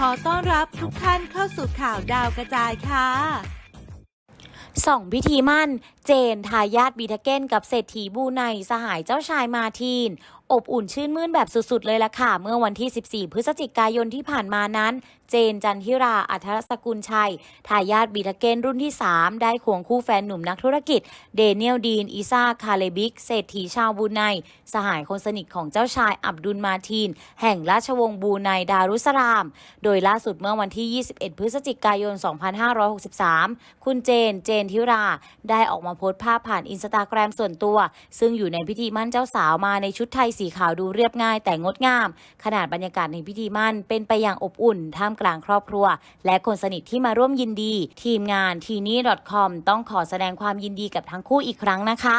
ขอต้อนรับทุกท่านเข้าสู่ข่าวดาวกระจายค่ะสองพิธีมั่น เจน ทายาทบีทาเก้นกับเศรษฐีบูไนสหายเจ้าชายมาทีนอบอุ่นชื่นมื่นแบบสุดๆ เลยล่ะค่ะ เมื่อวันที่ 14 พฤศจิกายนที่ผ่านมานั้นเจนจันทิราอัธรสกุลชัยทายาทบีทาเกนรุ่นที่ 3 ได้ควงคู่แฟนหนุ่มนักธุรกิจ เดเนียลดีนอิซาคาเลบิก เศรษฐีชาวบูไนสหายคนสนิทของเจ้าชายอับดุลมาทีน แห่งราชวงศ์บูไนดารุสลาม โดยล่าสุดเมื่อวันที่ 21 พฤศจิกายน 2563 คุณเจนเจนทิรา ได้ออกมาโพสต์ภาพผ่านอินสตาแกรมส่วนตัว ซึ่งอยู่ในพิธีมั่นเจ้าสาวมาในชุดไทยสีขาวดูเรียบง่ายแต่งดงาม ขนาดบรรยากาศในพิธีมั่นเป็นไปอย่างอบอุ่นท่ามกลางครอบครัว และคนสนิทที่มาร่วมยินดี ทีมงานทีนี่ .com ต้องขอแสดงความยินดีกับทั้งคู่อีกครั้งนะคะ